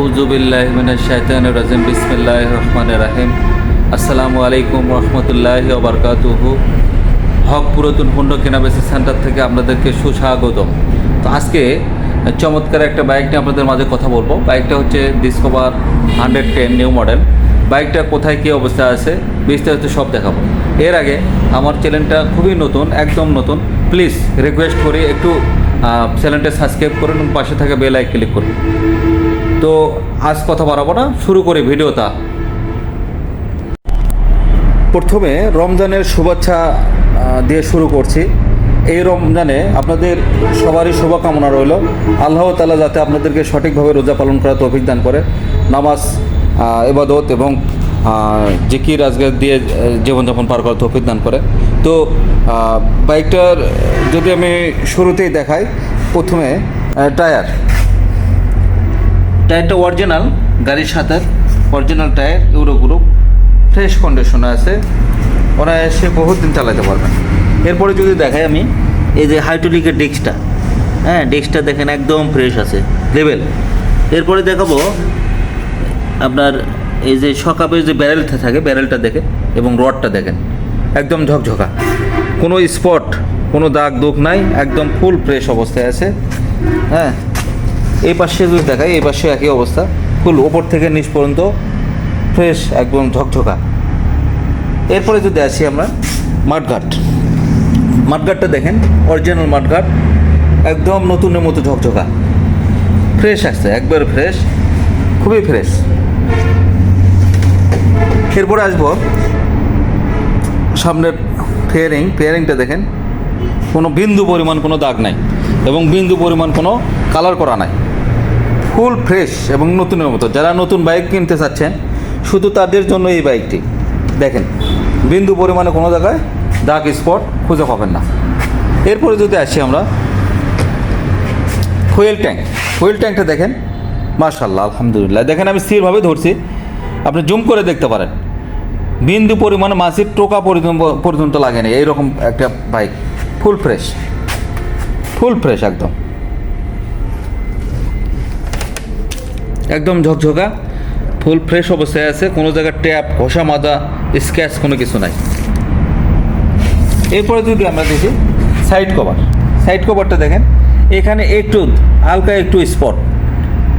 আউজুবিল্লাহ মিনাশ শাইতানির রাজিম, বিসমিল্লাহির রহমানির রহিম। আসসালামু আলাইকুম রহমতুল্লাহি ওবরকাতুহু হক পুরাতন হুন্ডা কেনাবেচি সেন্টার থেকে আপনাদেরকে সুস্বাগতম। তো আজকে চমৎকার একটা বাইক নিয়ে আপনাদের মাঝে কথা বলব। বাইকটা হচ্ছে Discover hundred ten new model. বাইকটা কোথায়, কী অবস্থা আছে, বিস্তারিত সব দেখাবো। এর আগে আমার চ্যানেলটা খুবই নতুন, একদম নতুন। প্লিজ রিকোয়েস্ট করি একটু চ্যানেলটা সাবস্ক্রাইব করুন এবং পাশে থাকা বেল আই ক্লিক করুন। তো আজ কথা বাড়াবো না শুরু করি ভিডিওটা। প্রথমে রমজানের শুভেচ্ছা দিয়ে শুরু করছি। এই রমজানে আপনাদের সবারই শুভকামনা রইল। আল্লাহ তালা যাতে আপনাদেরকে সঠিকভাবে রোজা পালন করার তৌফিক দান করে। নামাজ আহ, ইবাদত এবং জিকির আজগার দিয়ে জীবনযাপন পার করার তৌফিক দান করে। তো বাইকটার যদি আমি শুরুতেই দেখাই প্রথমে টায়ার। টায়ারটা অরিজিনাল গাড়ির সাথে original tyre euro group fresh কন্ডিশনে আছে। ওরা এসে বহুত দিন চালাতে পারবেন এরপরে যদি দেখাই আমি, এই যে হাইড্রোলিকের ডিস্কটা হ্যাঁ ডিস্কটা দেখেন একদম ফ্রেশ আছে লেভেল এরপরে দেখাবো, আপনার এই যে সকাপের যে ব্যারেলটা থাকে ব্যারেলটা দেখে এবং রডটা দেখেন, একদম ঝকঝকা। কোনো স্পট কোনো দাগ দুঃখ নাই, একদম ফুল ফ্রেশ অবস্থায় আছে হ্যাঁ। এই পাশে যদি দেখাই, এই পাশে একই অবস্থা। ফুল ওপর থেকে নিচ পর্যন্ত ফ্রেশ, একদম ঝকঝকা। এরপরে যদি আসি আমরা মাঠঘাট। মাঠঘাটটা দেখেন অরিজিনাল মাঠঘাট, একদম নতুনের মতো ঝকঝকা। ফ্রেশ আসছে, একবার ফ্রেশ, খুবই ফ্রেশ। এরপরে আসব সামনের ফেয়ারিং। ফেয়ারিংটা দেখেন, কোনো বিন্দু পরিমাণ কোনো দাগ নাই এবং বিন্দু পরিমাণ কোনো কালার করা নাই। ফুল ফ্রেশ এবং নতুনের মতো। যারা নতুন বাইক কিনতে চাচ্ছেন, শুধু তাদের জন্য এই বাইকটি। দেখেন, বিন্দু পরিমাণে কোনো জায়গায় দাগ স্পট খুঁজে পাবেন না। এরপরে যদি আসি আমরা ফুয়েল ট্যাঙ্ক ফুয়েল ট্যাঙ্কটা দেখেন মার্শাল্লাহ আলহামদুলিল্লাহ। দেখেন আমি স্থিরভাবে ধরছি, আপনি জুম করে দেখতে পারেন। বিন্দু পরিমাণে মাসির টোকা পর্যন্ত লাগেনি এইরকম একটা bike full fresh full fresh একদম। একদম ঝকঝকা, ফুল ফ্রেশ অবস্থায় আছে, কোনো জায়গায় ট্যাপ ঘষা মাজা স্ক্যাচ কোনো কিছু নাই। এরপরে যদি আমরা দেখি সাইড কভার সাইড কভারটা দেখেন, এখানে একটু হালকা একটু স্পট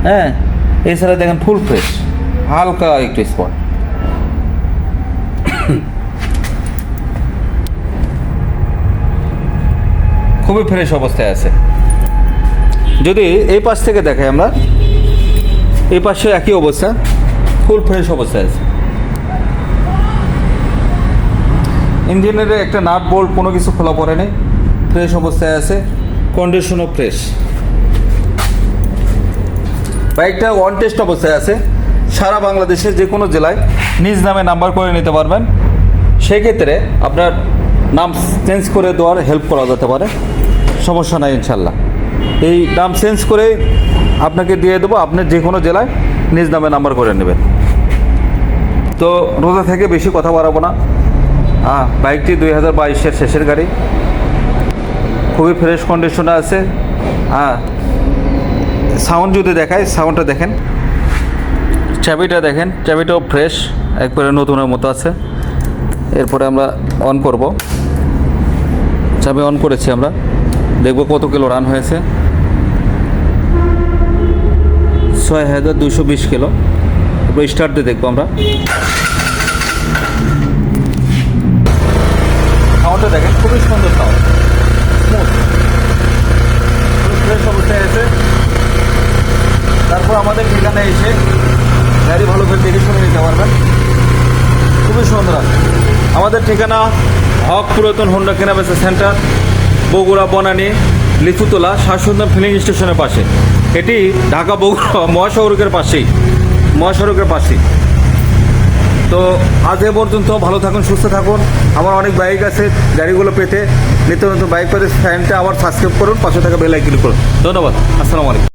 হ্যাঁ? এছাড়া দেখেন ফুল ফ্রেশ হালকা একটু স্পট খুবই ফ্রেশ অবস্থায় আছে। যদি এই পাশ থেকে দেখাই আমরা এই পাশে একই অবস্থা ফুল ফ্রেশ অবস্থায় আছে। ইঞ্জিনের একটা নাট বোল্ট কোনো কিছু খোলা পড়ে নেই ফ্রেশ অবস্থায় আছে কন্ডিশনও ফ্রেশ বাইকটা ওয়ান টেস্ট অবস্থায় আছে, সারা বাংলাদেশের যে কোনো জেলায় নিজ নামে নাম্বার করে নিতে পারবেন। সেক্ষেত্রে আপনার নাম চেঞ্জ করে দেওয়ার হেল্প করা যেতে পারে, সমস্যা নাই ইনশাল্লাহ। এই নাম চেঞ্জ করে আপনাকে দিয়ে দেবো, আপনি যে কোনো জেলায় নিজ নামে নাম্বার করে নেবেন। তো রোজা থেকে বেশি কথা বাড়াবো না। হ্যাঁ বাইকটি দুই হাজার বাইশের শেষের গাড়ি। খুবই ফ্রেশ কন্ডিশনে আছে। হ্যাঁ সাউন্ড যদি দেখায় সাউন্ডটা দেখেন। চাবিটা দেখেন, চাবিটাও ফ্রেশ একবারে নতুনের মতো আছে। এরপরে আমরা অন করব। চাবি অন করেছি আমরা। দেখব কত কিলো রান হয়েছে। ছয় হাজার দুশো বিশ কিলো। এরপর স্টার্ট দিয়ে দেখব আমরা। দেখেন, খুবই সুন্দর সাউন্ড ফ্রেশ অবস্থায় আছে। তারপর আমাদের ঠিকানায় এসে গাড়ি ভালো করে দেখে শুনে নিতে পারবেন। খুবই সুন্দর আছে। আমাদের ঠিকানা হক পুরাতন হোন্ডা কেনাবেচা সেন্টার বগুড়া, বনানী। লিচুতলা শাসুন্দর ফিলিং স্টেশনের পাশে। এটি ঢাকা বগুড়া মহাসড়কের পাশেই মহাসড়কের পাশেই। তো আজ এ পর্যন্ত ভালো থাকুন, সুস্থ থাকুন। আমার অনেক বাইক আছে, গাড়িগুলো পেতে। নিত্য নতুন বাইক পেতে ফ্যানটা আবার সাবস্ক্রাইব করুন, পাশে থাকা বেল আইকন করুন। ধন্যবাদ, আসসালামু আলাইকুম।